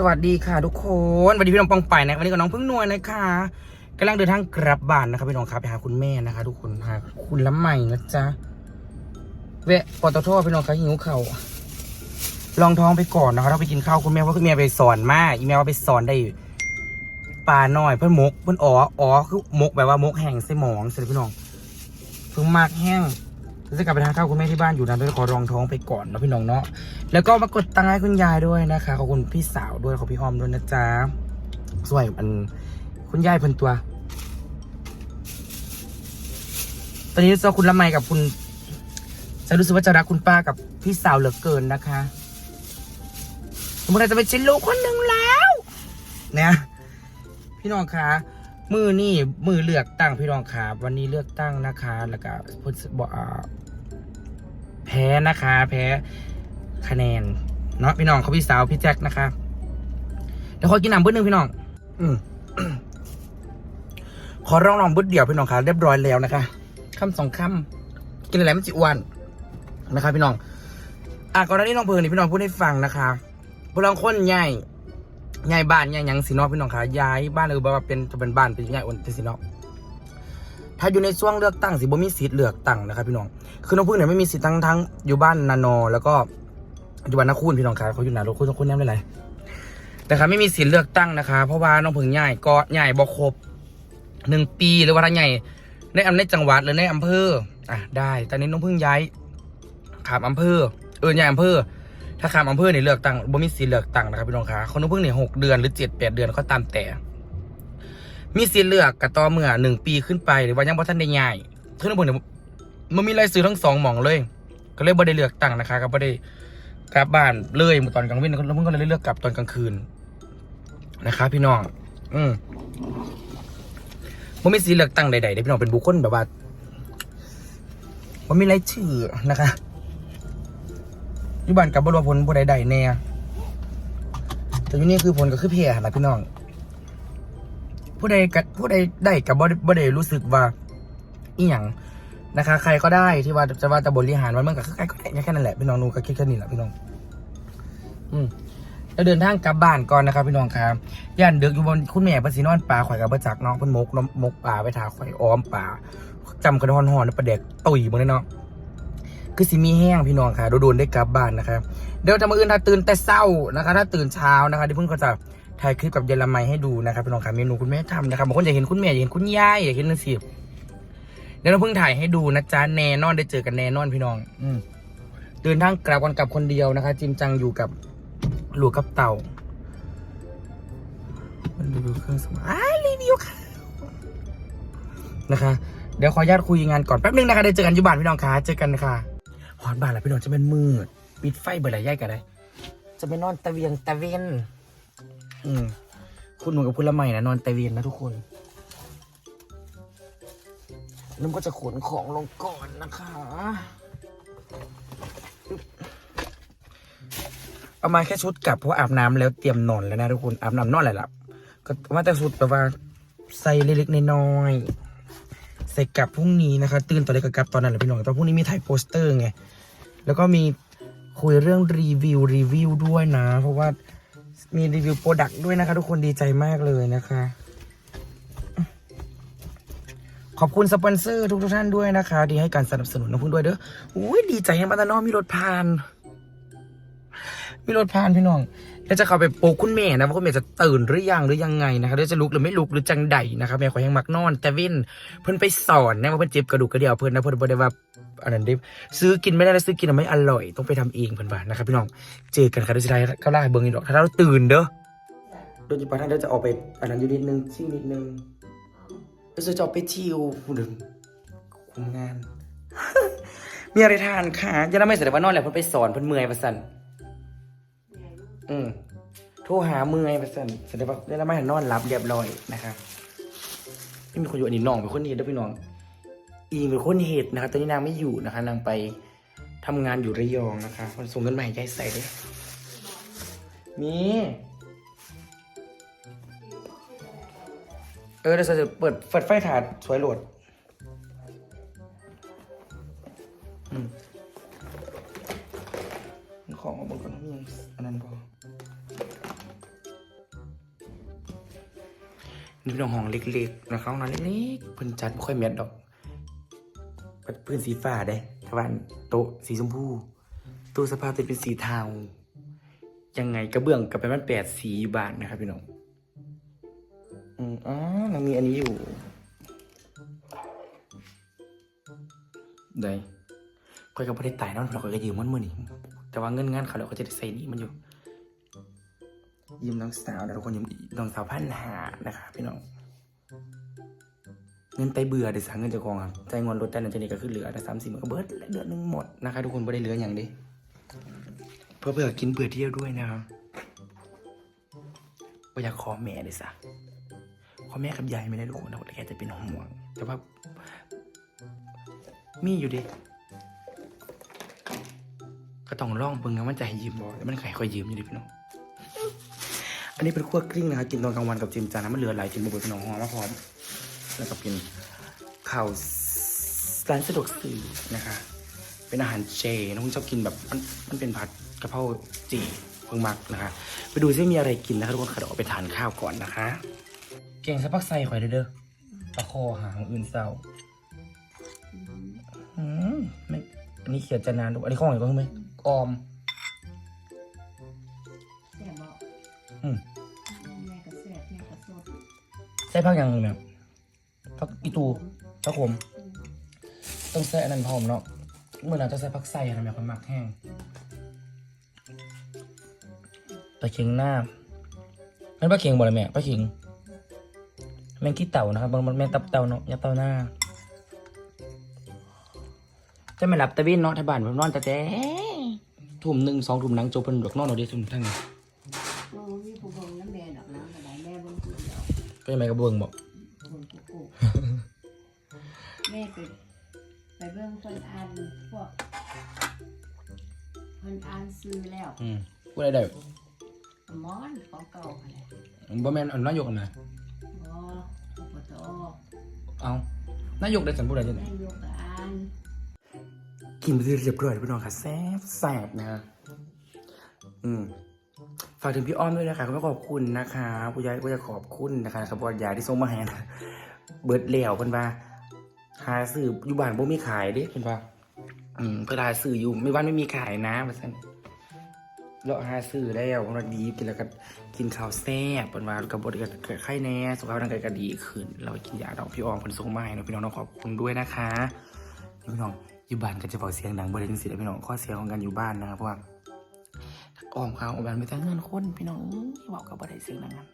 สวัสดีค่ะทุกคนวันนี้พี่น้องปองไปนะวันนี้กับน้องพึ่งนวลนะคะกำลังเดินทางกลับบ้านนะครับพี่น้องครับไปหาคุณแม่นะคะ ทุกคนหาคุณละใหม่นะจ๊ะแวะปตทพี่น้องครับหิวเข่าลองท้องไปก่อนนะครับเราไปกินข้าวคุณแม่ว่าคุณแม่ไปสอนมาอีแม่ว่าไปสอนได้ปลาหน่อยเพื่อนมกเพื่อนอ๋ออ๋อคือมกแบบว่ามกแห้งใส่หมองใส่พี่น้องเพิ่งมากแห้ง จะกลับไปทานข้าวคุณแม่ที่บ้านอยู่นะด้วยขอรองท้องไปก่อนนะพี่น้องเนาะแล้วก็มากดตังค์ให้คุณยายด้วยนะคะขอบคุณพี่สาวด้วยขอบพี่หอมด้วยนะจ๊ะสวยอันคุณยายเพิ่นตัว ตอนนี้เจ้าคุณละไมกับคุณจะรู้สึกว่าจะรักคุณป้ากับพี่สาวเหลือเกินนะคะผมกำลังจะไปชิ้นลูกคนหนึ่งแล้วเนี่ยพี่น้องคะ มือนี่มือเลือกตั้งพี่น้องคะวันนี้เลือกตั้งนะคะแล้วก็พิ่นบอกแพ้นะคะ แพ้คะแนนเนาะพี่น้องเขาพี่สาวพี่แจ็คนะคะเดี๋ยวขอกินน้ำบึ้ดหนึ่งพี่น้อง อืมขอร้องลองบึ้ดเดี่ยวพี่น้องค่ะเรียบร้อยแล้วนะคะคำสองคำกินอะไรไม่จิอ้วนนะคะพี่น้องอะก่อนหน้านี้น้องเพลินนี่พี่น้องพูดให้ฟังนะคะพวกเราคนใหญ่ ใหญ่บ้านใหญ่หยังสิเนอพี่น้องค่ะย้ายบ้านหรือว่าเป็นจะเป็นบ้านเป็นใหญ่อ้วนเป็นสิเนอถ้าอยู่ในช่วงเลือกตั้งสิบ่มีสิทธิ์เลือกตั้งนะครับพี่น้องคือน้องพึ่งเนี่ยไม่มีสิทธิ์ทั้งทั้งอยู่บ้านนานอ แล้วก็อยู่บ้านนาคูนพี่น้องครับเขาอยู่นานคูนนาคูนแน่ไม่เป็นไรแต่ครับไม่มีสิทธิ์เลือกตั้งนะคะ เพราะว่าน้องพึ่งใหญ่ก็ใหญ่บ่ครบหนึ่งปีหรือว่าถ้าใหญ่ในอำในจังหวัดหรือในอำเภออะได้ ตอนนี้น้องพึ่งย้ายขามอำเภอเออใหญ่อำเภอ ถ้าขามอำเภอเนี่ยเลือกตั้งบ่มีสิทธิ์เลือกตั้งนะครับพี่น้องครับคนน้องพึ่งเนี่ยหกเดือนหรือเจ็ดแปดเดือนก็ตามแต่ มีสิทธิ์เลือกกับต่อเมื่อหนึ่งปีขึ้นไปหรือว่ายังบ่ทันได้ง่ายคือน้องพึ่งเนี่ยมันมีรายซื้อทั้งสองหม่องเลย ก็เลยบ่ได้เลือกตั้งนะคะก็บ่ได้กลับบ้านเลยตอนกลางวันแล้วเพิ่งก็เลยเลือกกลับตอนกลางคืนนะคะพี่น้อง อืมมันมีสิทธิ์เลือกตั้งใดๆเด้พี่น้องเป็นบุคคลแบบว่ามันมีรายชื่อนะคะ อยู่บ้านกับบรผลบ่ใดแน่แต่อยู่นี่คือผลก็คือเพียนะพี่น้อง ผู้ใดกับผู้ใดได้กับบ่ได้บ่ได้รู้สึกว่าอีหยังนะคะ ใครก็ได้ที่ว่าจะว่าจะบริหารวันเมื่อกับใครก็ได้แค่นั้นแหละพี่น้องนูก็คิดแค่นี้แหละพี่น้อง อืมแล้วเดินทางกลับบ้านก่อนนะครับพี่น้องครับย่านเดือกอยู่บนคุณแม่เพิ่นสินอนป่าข่อยกับบ่จักเนาะเพิ่นมกมกป่าไปถาข่อยอ้อมป่าจำกันฮอนประเด็กตุยบ่ได้เนาะ คือสิมีแห้งพี่น้องค่ะโดนได้กลับบ้านนะครับเดี๋ยวจะมาอื่นถ้าตื่นแต่เช้านะคะ ถ้าตื่นเช้านะคะเดี๋ยวเพิ่งก็จะถ่ายคลิปกับเยลไมให้ดูนะครับพี่น้องครับเมนูคุณแม่ทำนะครับบางคนอยากเห็นคุณแม่อยากเห็นคุณยายอยากเห็นนั่นสิเดี๋ยวเราเพิ่งถ่ายให้ดูนะจ๊ะแน่นอนได้เจอกันแน่นอนพี่น้อง อืมเดินทางกลับกันกับคนเดียวนะคะ จิมจังอยู่กับหลูกกับเต่ามันรีวิวเครื่องสมองอ่ารีวิวค่ะนะคะ เดี๋ยวขออนุญาตคุยงานก่อนแป๊บนึงนะคะได้เจอกันยู่บ้านพี่น้องค่ะเจอกันค่ะ หอนบ้านแล้วพี่น้องจะเป็นมืดปิดไฟเบอร์ไรย่ายกันได้จะไปนอนตะเวียงตะเวนอืมคุณหนูกับคุณละใหม่นะนอนต่เวียนนะทุกคนแล้วก็จะขนของลงก่อนนะคะประมาณแค่ชุดกลับเพราะอาบน้ำแล้วเตรียมนอนแล้วนะทุกคนอาบน้ำนอนอะไรล่ะก็ว่าแต่ชุดแบบว่าใส่เล็กๆน้อยๆ ส่กลับพรุ่งนี้นะคะ ตื่นตอนเล็กก็กลับตอนนั้นแหละพี่น้องตอนพรุ่งนี้มีถ่ายโปสเตอร์ไง แล้วก็มีคุยเรื่องรีวิวรีวิวด้วยนะ เพราะว่ามีรีวิวโปรดักต์ด้วยนะคะ ทุกคนดีใจมากเลยนะคะ ขอบคุณสปอนเซอร์ทุกทุกๆท่านด้วยนะคะ ที่ให้การสนับสนุนน้องพึ่งด้วยเด้ออุ้ยดีใจให้มาตานอมีรถผ่าน มีรถผ่านพี่น้องแล้วจะเข้าไปโปกคุณแม่นะว่าคุณแม่จะตื่นหรือยังหรือยังไงนะคะแล้วจะลุกหรือไม่ลุกหรือจังใดนะคะแม่ขอยังมักนอน แต่ว้นเพิ่นไปสอนนะว่าเพิ่นเจ็บกระดูกกระเดี่ยวเพิ่นนะเพิ่นบ่ได้ว่าอันนั้นด้ซื้อกินไม่ได้แล้วซื้อกินไม่อร่อยต้องไปทำเองเพิ่นว่านะครับพี่น้องเจอกันค่ะเดี๋ยวจะได้ก็ล่าเบิ่งอีกดอกถ้าเราตื่นเด้อโดยเฉพาะท่านจะออกไปอันนั้นอยู่นิดนึงชิวนิดนึงเราจะออกไปชิวคุณดึงคุมงานมีอะไรทานค่ะยังไม่เสร็จว่านอนแล้วเพิ่นไปสอนเพิ่นเมื่อยประสัน อืมโทรหาเมื่อยปสันแสดงว่าได้แล้วไม่ห็นนอนรับเรียบร้อยนะคะไม่มีคนอยู่อันนี้น้องเป็นคนเหตุด้วยพี่น้องอีเป็นคนเหตุนะคะตอนนี้นางไม่อยู่นะคะนางไปทำงานอยู่ระยองนะคะมันส่งเงินมาให้ยายใส่ด้วยมีเออเดี๋ยวจะเปิดเปิดไฟถาดสวยโหลด นี่เป็นห้องเล็กๆนะครับนอนเล็กๆเพิ่นจัดไม่ค่อยแมทดอกพื้นสีฟ้าได้ทวานโต๊ะสีชมพูตู้เสภาพจะเป็นสีเทายังไงกระเบื้องกับเป็นมันแปดสีบาทนะครับพี่น้องอืมอ๋อมันมีอันนี้อยู่ได้ค่อยก็ไม่ได้ตายเนาะเราก็ยืมมันมือนี่แต่ว่าเงินงานเขาเราก็จะได้ใส่นี้มันอยู่ ยืมน้องสาวนะทุกคนยืมน้องสาวพันหานะคะพี่น้องเงินไตเบื่อเดี๋ยวสั่งเงินจากกองครับใจงอนรถแต่ละชนิดก็คือเหลือแต่สามสี่หมันก็เบิดและเดือนหนึงหมดนะคะทุกคนไม่ได้เหลืออย่างเดีเพื่อเผื่อกินเผื่อเที่ยวด้วยนะครับก็อยากขอแม่เลยสะขอแม่กับยายไม่ได้ทุกคนนะแต่แค่จะเป็นห่วง แต่ว่ามีอยู่ดิก็ต้องลองเบิ่งนะมันจะให้ยืมบ่แต่มันใครคอยยืมอยู่ดิพี่น้อง อันนี้เป็นขั้วกลิ้งนะครับกินตอนกลางวันกับจิมจานนะมันเหลือหลายกินบุบพี่น้องหอมมาพร้อมแล้วก็เป็นข้าวร้านสะดวกซื้อนะคะ เป็นอาหารเจน้องชอบกินแบบมันมันเป็นผัดกะเพราจีเพิ่งมักนะคะ ไปดูซิมีอะไรกินนะคะทุกคนขัดออกไปทานข้าวก่อนนะคะเก่งสะพักใส่ข่อยเด้อปลาคอหางอื่นเศร้าอืมไม่อันนี้เขียนจะนานดูอันนี้ข้องอะไรบ้างไหมออม ส่ผักอย่างหนึ่งแบบผักอีตูผักขมอืมต้องใส่อันนั้นพร้อมเนาะเมื่อไหร่จะใส่ผักใส่นะแม่คนมักแห้งปลาเค็งหน้านั่นปลาเค็งบ่เลยแม่ปลาเค็งแมงขี้เต่านะครับมันแมงตับเต่าเนาะยับเต่าหน้าจะไม่หลับตะวินเนาะที่บ้านผมนอนแต่แต่ทุ่มหนึ่งสองทุ่มหนังโจเป็นดอกนอนเอาดีทุ่มทั้งนี้ ก็ยังไงก็เบิ่งบอกเบิ่งผู้กูแม่ไปไปเบิ่งคนอ่านพวกคนอ่านซื้อแล้วอืมพูดอะไรได้หมอนของเก่าอะไรบ่แม่นอานายกกันนะอ๋ออุปโตเอานายกได้สันพูดอะไรจังแม่ยกกับอ่านกินไปเรียบร้อยพี่น้องค่ะแซ่บแซ่บนะฮะอืม ฝากถึงพี่อ้อมด้วยนะคะก็ขอบคุณนะคะผู้ใหญ่ก็จะขอบคุณนะคะสำหรับยาที่ส่งมาให้นะเบิดเหลวเพิ่นว่าหาซื้ออยู่บ้านบ่มีขายเด้เพิ่นว่าอืมเพิ่นหาซื้ออยู่ไม่ว่าไม่มีขายนะว่าซั่นเราหาซื้อแล้วเพิ่นว่าดีกินแล้วก็กินข้าวแซ่บเพิ่นว่ากับบดก็ไข้แน่สุขภาพร่างกายก็ดีขึ้น เรากินยาดอกพี่อ้อมเพิ่นส่งมาให้เนาะพี่น้องต้องขอบคุณด้วยนะคะพี่น้องอยู่บ้านก็จะเบาเสียงดังบ่ได้จังซี่เด้อพี่น้องข้อเสียของการอยู่บ้านนะครับเพราะว่า อ้อมข้าวออกบ้านมีแต่เงินคนพี่น้องอื้อเว้ากับบ่ได้เสียงดังนั้น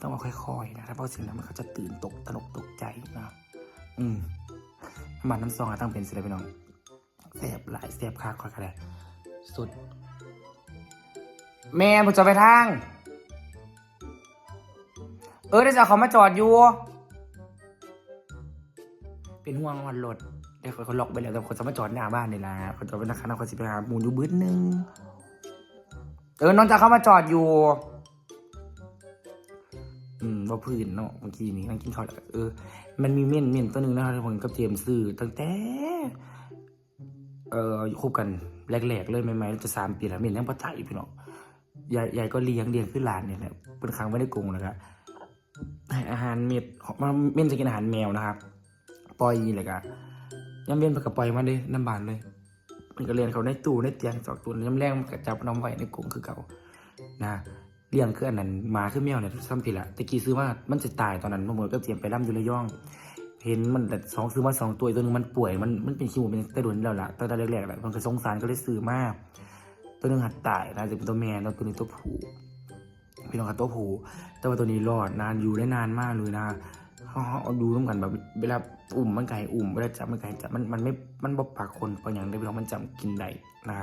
ต้องเอาค่อยๆนะถ้าเบาเสียงดังมันเขาจะตื่นตกตระหนกตกใจนะอืมน้ำมันน้ำซองอะตั้งเป็นสิเลยพี่น้องแสบหลายแสบคักค่อยกันเลยสุด แม่ผมจะไปทาง เออได้จะเขามาจอดอยู่ เป็นห่วงวันรถเดี๋ยวเขาล็อกไปแล้วแต่คนจะมาจอดหน้าบ้านนี่แหละคนจะเป็นนักข่าวคนจะไปหาหมูอยู่บื้อนึง เออน้องจะเข้ามาจอดอยู่ อืมว่าพื้นเนาะเมื่อกี้นี้นั่งกินข้าวแล้วเออ มันมีเม่นเม่นตัวหนึ่งนะครับผมกับเจมส์ซื้อตั้งแต่ เอ่อคบกันแรกๆเลยใหมๆจะสามปีแล้วเม่นยังปะใจพี่น้องยายยายก็เลี้ยงเลี้ยงขึ้นหลานเนี่ยแหละเป็นครั้งไม่ได้กรงนะครับให้อาหารเม็ดมันเม่นจะกินอาหารแมวนะครับ ปล่อยเลยกะย่ำเม่นไปกับปล่อยมาเลยน้ำบานเลย มันก็เรียนเขาในตู้ในเตียงสองตัวย่ำแรงมันก็จับน้องไว้ในกรงคือเก่านะเลี้ยงคืออันนั้นหมาคือแมวเนี่ยซ้ำผิดละตะกี้ซื้อมามันจะตายตอนนั้นพ่อหมอก็เตรียมไปร่ำอยู่ระยอง เห็นมันแต่สองซื้อมาสองตัวตัวหนึงมันป่วยมันมันเป็นขี้หมูเป็นต่โดนแล้วล่ะตั้งแรกๆแหละมันก็สงสารก็เลยซื้อมาตัวนึงหัดตายนะจะเป็นตัวแม่แล้วตัวนี้ตัวผู้พี่น้องครับตัวผู้แต่ว่าตัวนี้รอดนานอยู่ได้นานมากเลยนะ เขาเอาดูร่วมกันแบบ เวลาอุ่มมันไก่อุ่มเวลาจับมันไก่จับมันมันไม่มันบปากคนเพราะอย่างได้พี่น้องมันจำกินได้นะ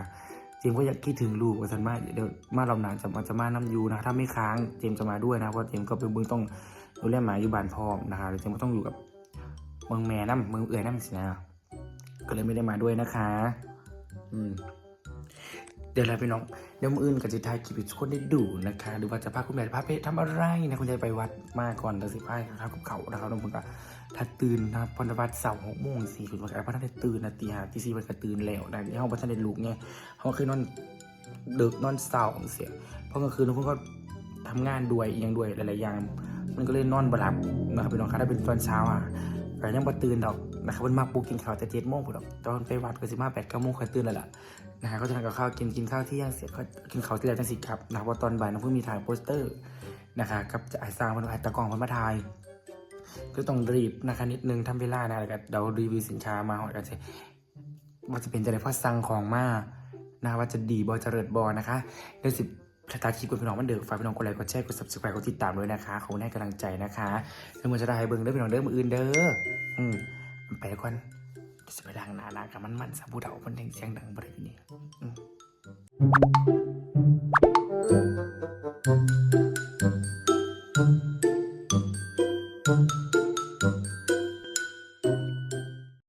เจมก็อยากคิดถึงลูกว่าสันมาเดี๋ยวมาเรานานจะมาจะมาน้ำยูนะถ้าไม่ค้างเจมจะมาด้วยนะเพราะเจมก็เป็นเบื้องต้องดูแลหมาอยู่บ้านพ่อนะคะเจมก็ต้องอยู่กับเมืองแม่น้ำเมืองเอื่อยน้ำสินะก็เลยไม่ได้มาด้วยนะคะ อืม เดี๋ยวเราไปน้องเดี๋ยวมืออื่นกับจิตไทยคลิปทุกคนได้ดูนะคะหรือว่าจะพาคุณแม่พาไปทำอะไรนะคุณยายไปวัดมาก่อนแต่สิพายครับกับเขานะครับน้องคนก็ถ้าตื่นนะครับพรวัดเสาร์หกโมงสี่คุณว่าพระท่านได้ตื่นนะตีห้าตีสี่มันก็ตื่นแล้วนะที่ห้องพระท่านได้ลุกไงห้องคือนอนดึกนอนเสาร์เสียเพราะกลางคืนทุกคนก็ทำงานด้วยอีกอย่างด้วยหลายๆอย่างมันก็เลยนอนบ่หลับนะครับพี่น้องครับถ้าเป็นตอนเช้าอะก็ยังบ่ตื่นดอก นะครับมันมาปลุกกินข้าวแต่เจ็ดโมงพุ่นดอกตอนไปวัดก็สิมาแปดเก้าโมงค่อยตื่นแล้วล่ะนะฮะก็จะทานกับข้าวกินกินข้าวที่ย่างเสร็จก็กินข้าวที่แล้วจังสิครับนะครับว่าตอนบ่ายน้องเพิ่งมีถ่ายโปสเตอร์นะคะกับจะไอ้สร้างมันไอ้ตะกองมันมาถ่ายก็ต้องรีบนะคะนิดนึงทำเวลานะแล้วก็เดารีวิวสินค้ามาหอดกันสิว่าจะเป็นจะได้เพราะสั่งของมานะว่าจะดีบอจะเริดบอนะคะเดี๋ยวสิถ้าตาคลิปกับพี่น้องมันเดือฝากพี่น้องกดไลค์กดแชร์กด subscribe กดติดตามด้วยนะคะขอบคุณให้กำลังใจนะคะแล้วมันจะได้ให้เบิ่งเด้อพี่น้องเด้อมืออื่นเด้ออืม มันไปก่อนจะไปล้างหน้าล้างกับมันมันๆสบู่เดาคนแดงเสียงดังบ่ได้อยู่นี่